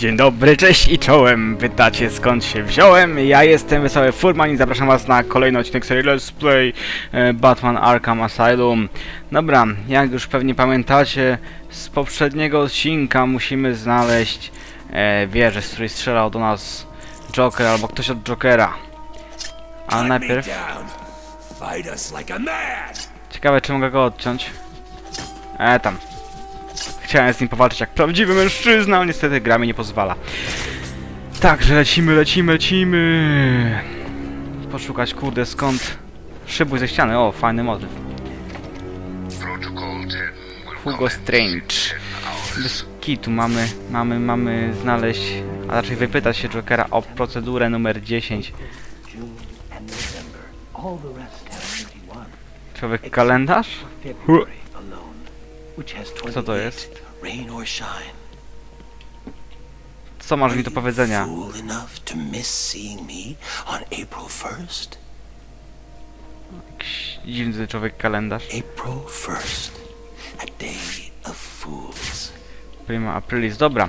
Dzień dobry, cześć i czołem! Pytacie skąd się wziąłem? Ja jestem Wesoły Furman i zapraszam was na kolejny odcinek serii Let's Play e, Batman Arkham Asylum. Dobra, jak już pewnie pamiętacie, z poprzedniego odcinka musimy znaleźć e, wieżę, z której strzelał do nas Joker albo ktoś od Jokera. Najpierw... a man. Ciekawe, czy mogę go odciąć. E, tam. Chciałem z nim powalczyć jak prawdziwy mężczyzna, ale niestety gra mi nie pozwala. Także lecimy, lecimy, lecimy. Poszukać, kurde, skąd... Szybuj ze ściany, o, fajny motyw. Protocol 10 will Hugo Strange. in 10 hours. Bez kitu mamy, mamy, mamy znaleźć, a raczej wypytać się Jokera o procedurę numer 10. June and November. All the rest have 31. Człowiek kalendarz? February alone, which has 28. Co to jest? Rain or shine. Co masz mi do powiedzenia? Fool enough to miss seeing me on April 1st? Jakiś dziwny człowiek kalendarz. April 1st. A day of fools. Prima Aprilis, dobra.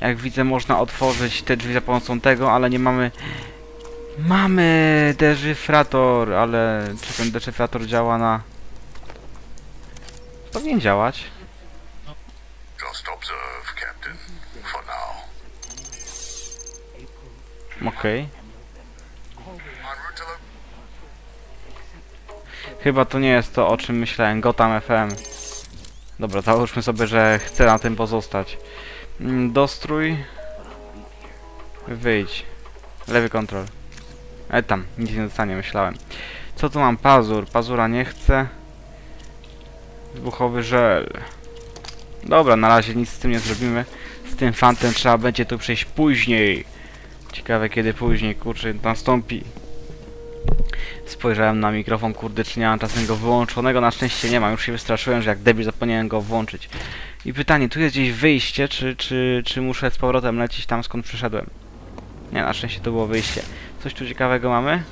Jak widzę można otworzyć te drzwi za pomocą tego, ale nie mamy... Mamy deszyfrator, ale czy ten deszyfrator działa na... Powinien działać. Just observe, Captain. For now. Okej. The Chyba to nie jest to, o czym myślałem. Gotham FM. Dobra, załóżmy sobie, że chcę na tym pozostać. Mm, Dostrój. Wyjdź. Lewy kontrol. E tam, nic nie dostanie, myślałem. Co tu mam? Pazur. Pazura nie chcę. Wybuchowy żel. Dobra, na razie nic z tym nie zrobimy. Z tym fantem trzeba będzie tu przejść później. Ciekawe kiedy później, kurczę, nastąpi. Spojrzałem na mikrofon, kurde, czy nie mam czasem go wyłączonego, na szczęście nie mam, już się wystraszyłem, że jak debil zapomniałem go włączyć. I pytanie, tu jest gdzieś wyjście, czy, czy, czy muszę z powrotem lecieć tam, skąd przyszedłem? Nie, na szczęście to było wyjście. Coś tu ciekawego mamy?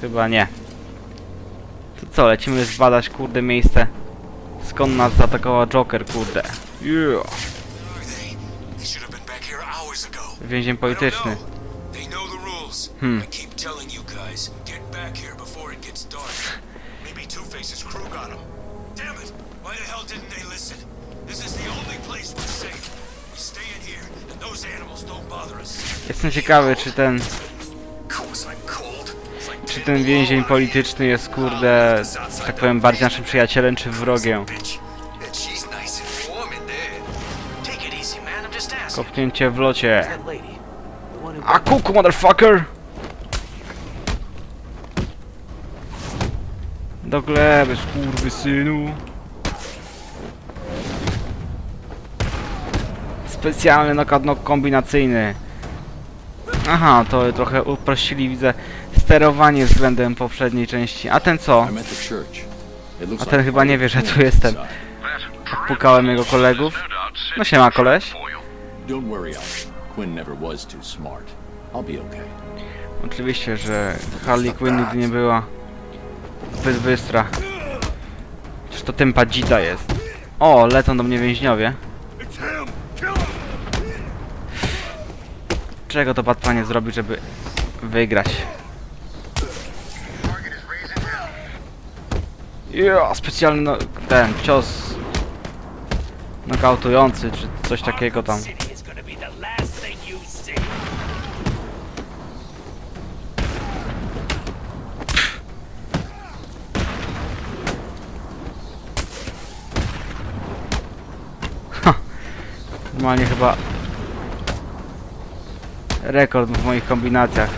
Chyba nie. To co, lecimy zbadać, kurde, miejsce, skąd nas zaatakował Joker, kurde. Yeah. Więzień polityczny. Hmm. Jestem ciekawy, czy ten Czy ten więzień polityczny jest, kurde, że tak powiem, bardziej naszym przyjacielem, czy wrogiem? Kopnięcie w locie. A kuku, motherfucker! Do gleby, synu. Specjalny knock kombinacyjny. Aha, to trochę uprościli, widzę, sterowanie względem poprzedniej części. A ten co? A ten chyba nie wie, że tu jestem. Pukałem jego kolegów. No siema, koleś. Don't worry. Quinn never was too smart. I'll be okay. Oczywiście, że Harley Quinn nigdy nie była zbyt bystra. To tempa dzida jest. O, lecą do mnie więźniowie. Czego to Batmanie zrobi, żeby wygrać? Ja, specjalny no, ten cios nokautujący, czy coś takiego tam. City is gonna be the last thing you see. Normalnie chyba rekord w moich kombinacjach.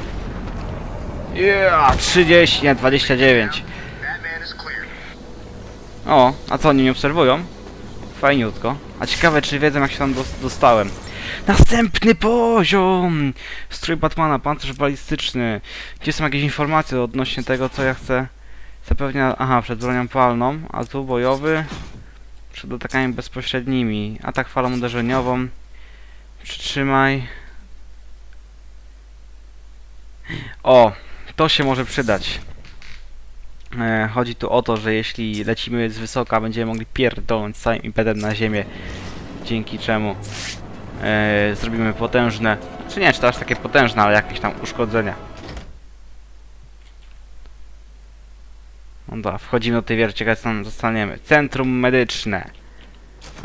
Yeah, 30, nie, 29. Batman is clear. O, a co oni nie obserwują? Fajniutko. A ciekawe czy wiedzą jak się tam dos- dostałem. Następny poziom! Strój Batmana, pancerz balistyczny. Gdzie są jakieś informacje odnośnie tego co ja chcę? Zapewnia, aha, przed bronią palną, a tu bojowy. Przed atakami bezpośrednimi. Atak falą uderzeniową. Przytrzymaj. O, to się może przydać. E, chodzi tu o to, że jeśli lecimy z wysoka, będziemy mogli pierdolnąć całym impetem na ziemię. dzięki czemu e, zrobimy potężne, czy nie, czy to aż takie potężne, ale jakieś tam uszkodzenia. No dobra, wchodzimy do tej wieży, ciekawe co tam zostaniemy. Centrum medyczne.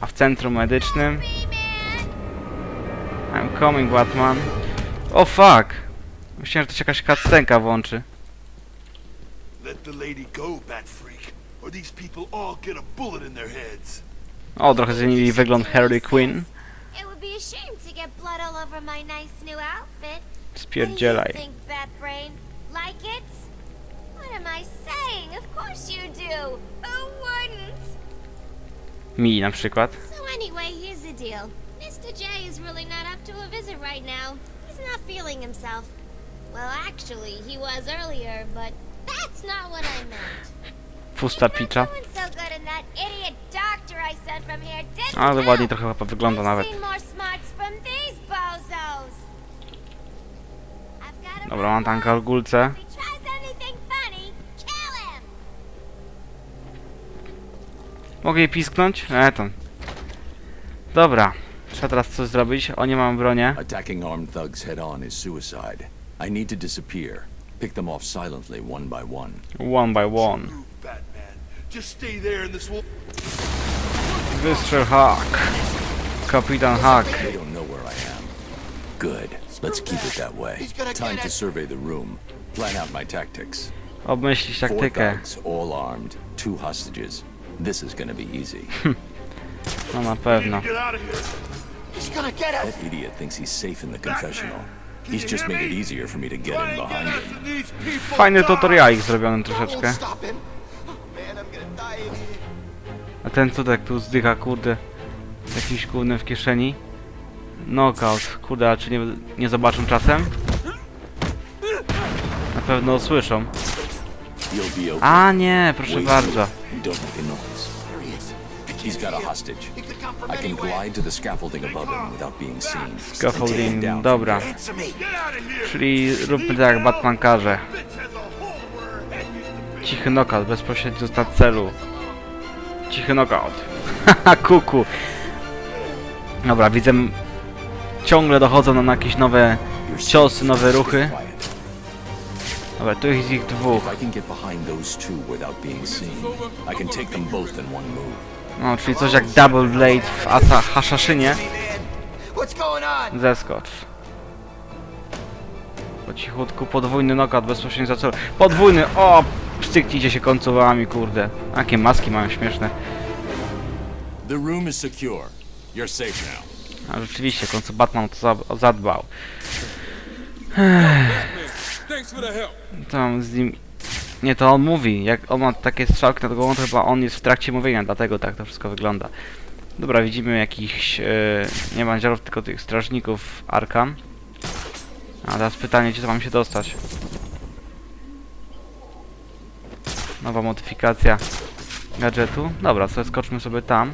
A w centrum medycznym... I'm coming, Batman. O fuck! Myślałem, że to się jakaś cutscenka włączy. Let the lady go, Bat Freak, or these people all get a bullet in their heads. O, trochę zmienili wygląd Harley Quinn. It would be a shame to get blood all over my nice new outfit. What do Spierdzielaj. you think, Batbrain? Like it? What am I saying? Of course you do. Who wouldn't? Mi na przykład. So anyway, here's the deal. Mr. J is really not up to a visit right now. He's not feeling himself. Well, actually, he was earlier, but that's not what I meant. Pusta He's picza. not doing so good and that idiot doctor I sent from here didn't Ale ładnie trochę chyba wygląda I've nawet. seen more smarts from these bozos. I've got a Dobra, mam tam report. kalgulce. If he tries anything funny, kill him. Mogę jej pisknąć? E, to. Dobra. Trzeba teraz coś zrobić. O, nie mam bronię. Attacking armed thugs head on is suicide. I need to disappear. Pick them off silently, one by one. One by one. Move, Batman. Just stay there and this will... Wystrzel Hak. Kapitan Hak. They don't know where I am. Good. Let's keep it that way. Time to survey the room. Plan out my tactics. Obmyślić Four taktykę. thugs, all armed. Two hostages. This is gonna be easy. No na pewno. Get out of here. That idiot thinks he's safe in the confessional. He's just made it easier for me to get in behind him. Fajny die. tutorialik zrobiony troszeczkę. A ten cudek tu zdycha, kurde. Z jakimś gównem w kieszeni. Knockout. Kurde, a czy nie, nie zobaczą czasem? Na pewno usłyszą. You'll be okay. A nie, proszę bardzo. Don't make a noise. He's got a hostage. I can glide to the scaffolding above him without being seen. Scaffolding, dobra. Czyli róbmy tak jak Batman każe. Cichy knockout, bezpośrednio na celu. Cichy knockout. Haha, kuku. Dobra, widzę... Ciągle dochodzą nam jakieś nowe ciosy, nowe ruchy. Dobra, tu jest ich dwóch. If I can get behind those two without being seen, I can take them both in one move. No, czyli coś jak Double Blade w Asa Hashashinie. Zeskocz. Po cichutku, podwójny knockout bezpośrednio za cel. Podwójny! O! Styknijcie się końcowami, kurde. Jakie maski mają śmieszne. The room is secure. You're safe now. A rzeczywiście, w końcu Batman o to za- zadbał. Help. Tam z nim... Nie, to on mówi. Jak on ma takie strzałki nad głową, to chyba on jest w trakcie mówienia, dlatego tak to wszystko wygląda. Dobra, widzimy jakichś... E, nie bandziorów, tylko tych strażników Arkham. A teraz pytanie, gdzie to mam się dostać? Nowa modyfikacja gadżetu. Dobra, sobie skoczmy sobie tam.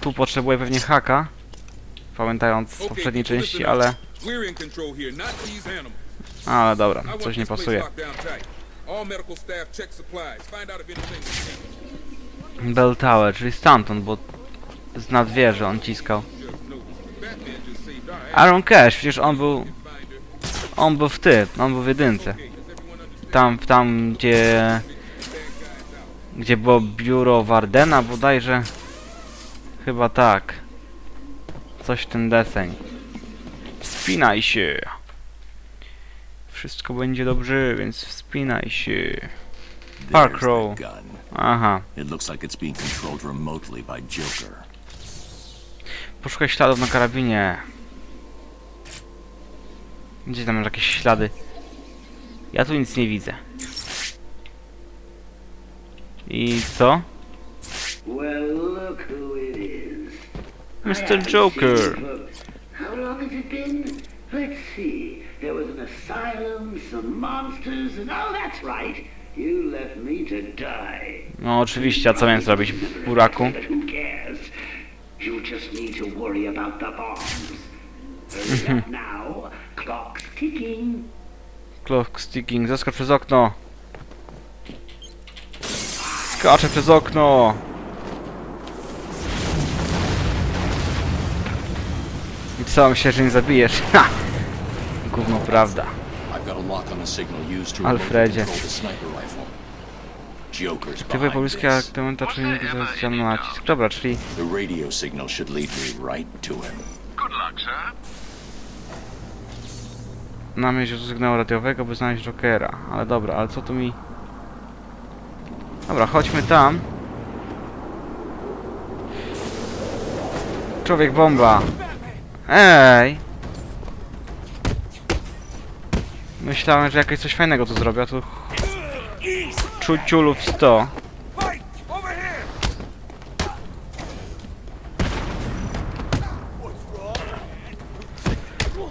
Tu potrzebuję pewnie haka. Pamiętając z poprzedniej części, ale... Ale dobra, coś nie pasuje. Bell Tower, czyli stamtąd, bo z nadwieży on ciskał. Aaron Cash, przecież on był... On był w ty, on był w jedynce. Tam, tam gdzie... Gdzie było biuro Wardena bodajże. Chyba tak. Coś w ten deseń. Wspinaj się. Wszystko będzie dobrze, więc wspinaj się. Park There's Row. that gun. Aha. It looks like it's being controlled remotely by Joker. Poszukaj śladów na karabinie. Gdzie tam jakieś ślady? Ja tu nic nie widzę. I co? Well, look who it is. Mr. Joker. How long has it been? Let's see. There was an asylum, some monsters, and oh, that's right. You left me to die. No oczywiście, a co miałem zrobić, buraku? But who cares? You just need to worry about the bombs. Hurry up now. Clock's ticking. Clock sticking, zeskocz przez okno. Skaczę przez okno. Co, myślę, że nie zabijesz? Ha! Gówno prawda. Alfredzie. behind pobliskie aktywenta czujniki zaznaczone na nacisk. Dobra, czyli The radio signal should lead me right to him. Good luck, sir. na myśl sygnału radiowego, by znaleźć Jokera. Ale dobra, ale co tu mi... Dobra, chodźmy tam. Człowiek bomba. Ej! Myślałem, że jakieś coś fajnego tu zrobię, a tu... Czuciulów 100. Fight! Over here!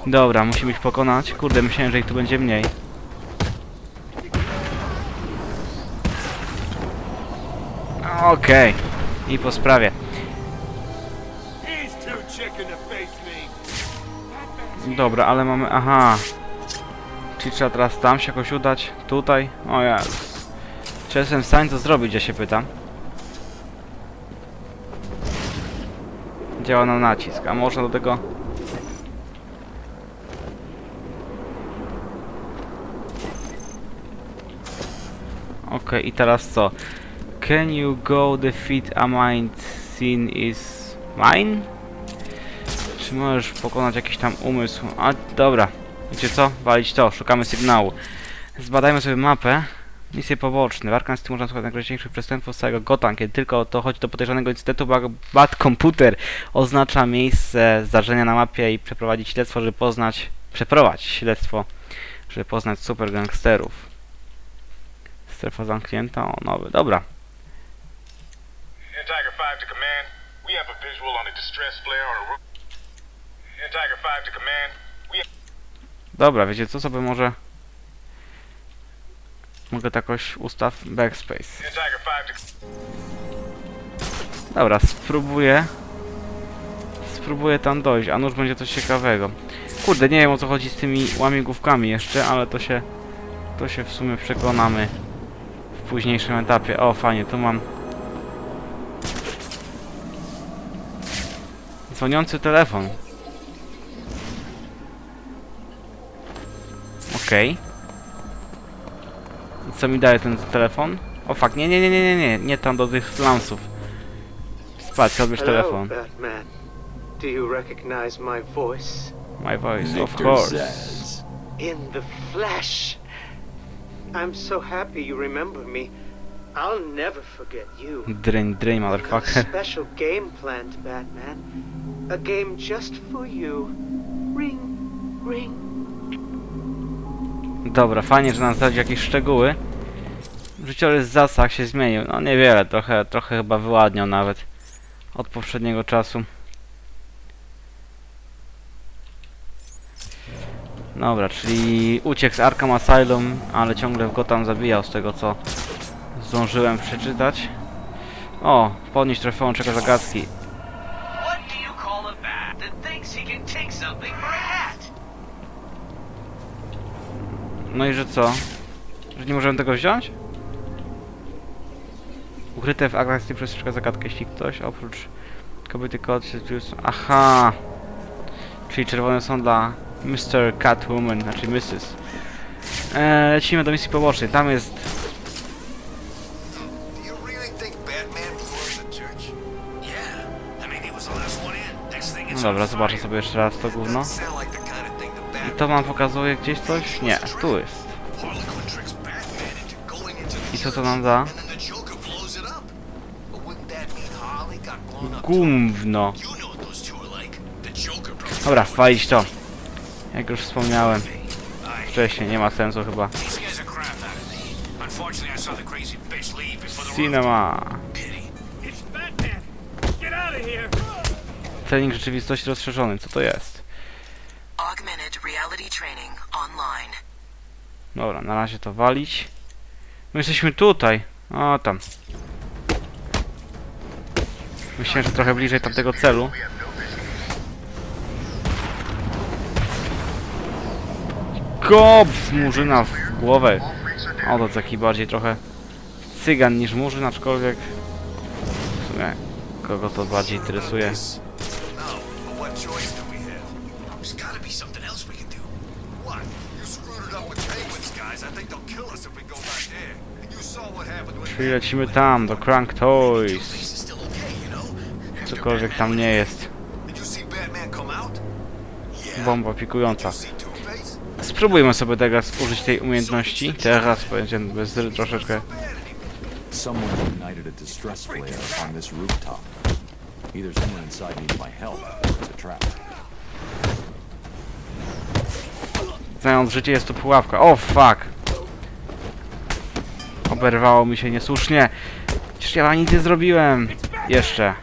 Dobra, musimy ich pokonać. Kurde, myślałem, że ich tu będzie mniej. Okej. I po sprawie. Dobra, ale mamy... Aha. Czyli trzeba teraz tam się jakoś udać? Tutaj? O ja. Czy jestem w stanie to zrobić, ja się pytam. Działa na nacisk, a można do tego... Okej, i teraz co? Can you go defeat a mind scene is mine? Czy możesz pokonać jakiś tam umysł? A, dobra. Wiecie co? Walić to. Szukamy sygnału. Zbadajmy sobie mapę. Misje poboczne. W City można słuchać najgroźniejszych przestępstw z całego Gotham. Kiedy tylko o to chodzi do podejrzanego incydentu, Bad- Computer oznacza miejsce zdarzenia na mapie i przeprowadzić śledztwo, żeby poznać... Przeprowadzić śledztwo, żeby poznać super gangsterów. Strefa zamknięta. O, nowy. Dobra. Tiger 5 to command. We have visual on a distress flare on a roof. Tiger 5 to command. We have Dobra, wiecie co sobie może... Mogę to jakoś ustaw backspace. and Tiger 5 to Dobra, spróbuję. Spróbuję tam dojść, a nuż będzie coś ciekawego. Kurde, nie wiem o co chodzi z tymi łamigłówkami jeszcze, ale to się... To się w sumie przekonamy w późniejszym etapie. O, fajnie, tu mam... Dzwoniący telefon. Okej. I Co mi daje ten telefon? O fuck, nie, nie, nie, nie, nie, nie, nie tam do tych lansów. Spać, odbierz telefon. Batman. Do you recognize my voice? My voice, of course. In the flesh. I'm so happy you remember me. I'll never forget you. Drain, drain, Got a motherfucker. special game planned, Batman. A game just for you. Ring, ring. Dobra, fajnie, że nam zdradzi jakieś szczegóły. Życiorys zasah się zmienił. No niewiele, trochę, trochę chyba wyładniał nawet. Od poprzedniego czasu. Dobra, czyli uciekł z Arkham Asylum, ale ciągle w Gotham zabijał z tego co zdążyłem przeczytać. O, podnieść trofeum czeka zagadki. No i że co? Że nie możemy tego wziąć? Ukryte w akcji przez zagadkę, jeśli ktoś oprócz kobiety kod się zbliżył- Aha! Czyli czerwone są dla Mr. Catwoman, znaczy Mrs. Eee, lecimy do misji pobocznej, tam jest... No dobra, zobaczę sobie jeszcze raz to gówno. I to wam pokazuje gdzieś coś? Nie, tu jest. I co to nam da? Broke Dobra, walić to. Jak już wspomniałem wcześniej, nie ma sensu chyba. Cinema. Trening rzeczywistości rozszerzony, co to jest? Augmented reality training online. Dobra, na razie to walić. My jesteśmy tutaj. O, tam. Myślę, że trochę bliżej tamtego celu. Kop z murzyna w głowę. O, to taki bardziej trochę cygan niż murzyn, aczkolwiek w sumie kogo to bardziej interesuje. Czyli lecimy tam, do Crank Toys. Cokolwiek tam nie jest. Bomba pikująca. Spróbujmy sobie teraz użyć tej umiejętności. Teraz będzie bez troszeczkę. Someone ignited a distress flare on this rooftop. Either someone inside needs my help, or it's a trap. Znając życie jest to pułapka. O fuck! Oberwało mi się niesłusznie. Przecież ja nic nie zrobiłem. Jeszcze.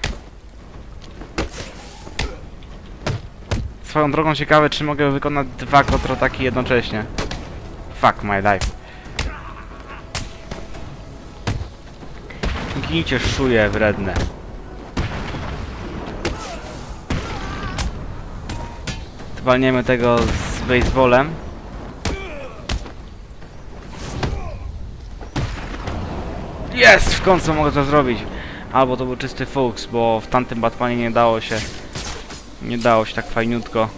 Swoją drogą ciekawe, czy mogę wykonać dwa kontrataki jednocześnie. Fuck my life. Gincie szuje wredne. Zwalniemy tego z baseballem. Jest! W końcu mogę to zrobić. Albo to był czysty fuks, bo w tamtym Batmanie nie dało się... Nie dało się tak fajniutko.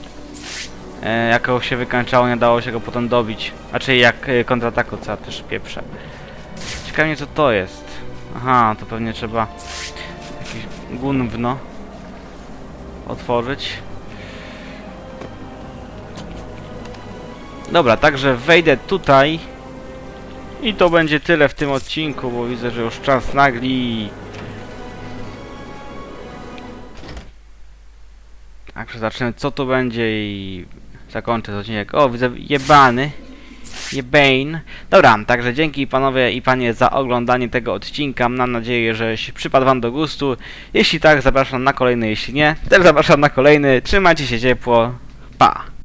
E, jak go się wykańczało, nie dało się go potem dobić. Znaczy jak e, kontrataku, co ja też pieprzę. Ciekawe mnie co to jest. Aha, to pewnie trzeba... Jakieś gunwno... Otworzyć. Dobra, także wejdę tutaj i to będzie tyle w tym odcinku, bo widzę, że już czas nagli. Także zacznę co tu będzie i zakończę ten odcinek. O, widzę jebany. Jebane. Dobra, także dzięki panowie i panie za oglądanie tego odcinka. Mam nadzieję, że przypadł wam do gustu. Jeśli tak, zapraszam na kolejny, jeśli nie, też zapraszam na kolejny. Trzymajcie się ciepło. Pa!